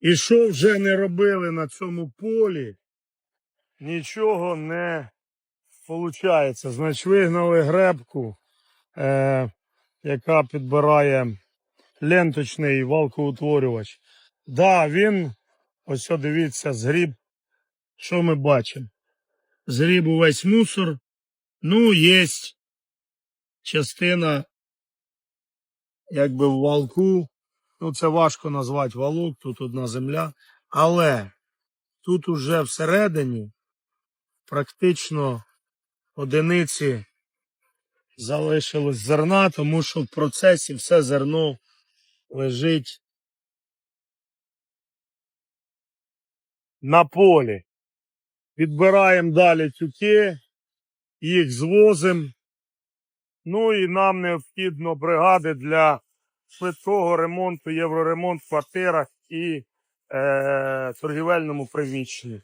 І що вже не робили на цьому полі, нічого не виходить. Значить, вигнали гребку, е, яка підбирає ленточний валкоутворювач. Да, він, ось дивіться, згріб. Що ми бачимо? Згріб увесь мусор. Ну, є частина, якби в валку. Ну, це важко назвати валок, тут одна земля. Але тут уже всередині практично одиниці залишилось зерна, тому що в процесі все зерно лежить на полі. Підбираємо далі тюки, їх звозимо. Ну і нам необхідно бригади для швидкого ремонту, євроремонт в квартирах і е, торгівельному приміщенні.